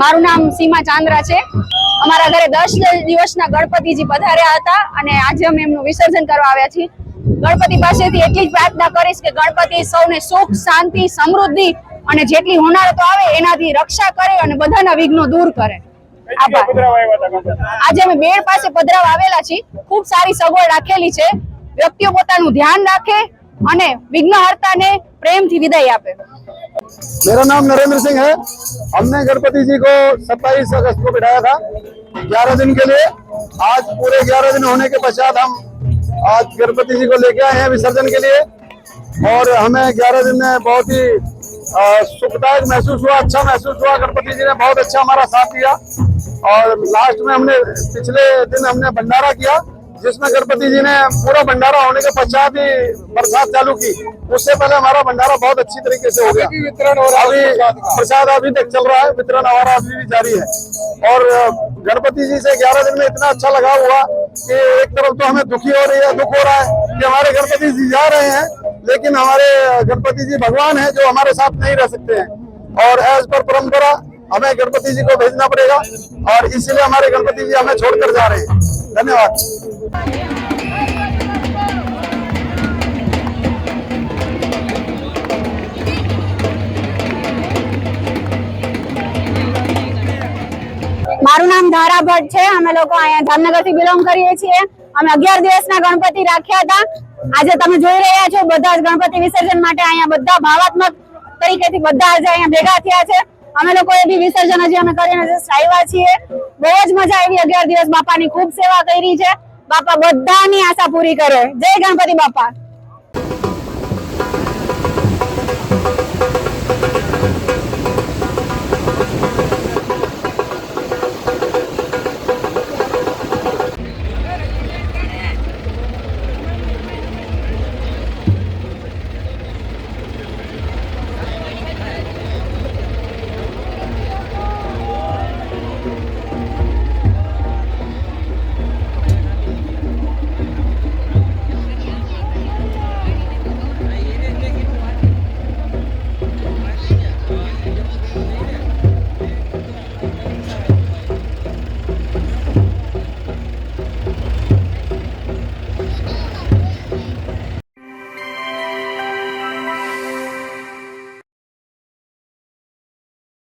મારું નામ સીમા ચાંદ્રા છે. અમારા ઘરે દસ દિવસના ગણપતિજી પધાર્યા હતા અને આજે અમે એમનું વિસર્જન કરવા આવ્યા છીએ. ગણપતિ પાસેથી એટલી જ પ્રાર્થના કરીશ કે ગણપતિ સૌને સુખ શાંતિ સમૃદ્ધિ અને જેટલી હોનારતો આવે એનાથી રક્ષા કરે અને બધાના વિઘ્નો દૂર કરે. આજે અમે બેડ પાસે પધરાવા આવેલા છીએ. ખૂબ સારી સગવડ રાખેલી છે. વ્યક્તિઓ પોતાનું ધ્યાન રાખે અને વિઘ્નહર્તાને પ્રેમથી વિદાય આપે. मेरा नाम नरेंद्र सिंह है। हमने गणपति जी को 27 अगस्त को बिठाया था। 11 दिन के लिए। आज पूरे 11 दिन होने के पश्चात हम आज गणपति जी को लेके आए हैं विसर्जन के लिए। और हमें 11 दिन में बहुत ही सुखदायक महसूस हुआ अच्छा महसूस हुआ। गणपति जी ने बहुत अच्छा हमारा साथ दिया। और लास्ट में हमने, पिछले दिन हमने भंडारा किया। जिसमें गणपति जी ने पूरा भंडारा होने के पश्चात ही बरसात चालू की उससे पहले हमारा भंडारा बहुत अच्छी तरीके से हो गया। वितरण और अभी प्रसाद अभी तक चल रहा है वितरण हमारा अभी भी जारी है। और गणपति जी से 11 दिन में इतना अच्छा लगा हुआ कि एक तरफ़ तो हमें दुखी हो रही है दुख हो रहा है कि हमारे गणपति जी जा रहे हैं लेकिन हमारे गणपति जी भगवान है जो हमारे साथ नहीं रह सकते हैं। और एज पर परंपरा हमें गणपति जी को भेजना पड़ेगा और इसीलिए हमारे गणपति जी हमें छोड़कर जा रहे हैं। धन्यवाद। મારું નામ ધારા ભટ્ટ છે. અમે લોકો અહીંયા જામનગરથી બિલોંગ કરીએ છીએ. અમે અગિયાર દિવસના ગણપતિ રાખ્યા હતા. આજે તમે જોઈ રહ્યા છો, બધા જ ગણપતિ વિસર્જન માટે અહીંયા બધા ભાવાત્મક તરીકેથી બધા આજે અહીંયા ભેગા થયા છે. અમે લોકો એ બી વિસર્જન હજી અમે કરીને just આવ્યા છીએ. બહુ જ મજા આવી અગિયાર દિવસ બાપાની ખૂબ સેવા કરી છે. બાપા બધાની આશા પૂરી કરે. જય ગણપતિ બાપા.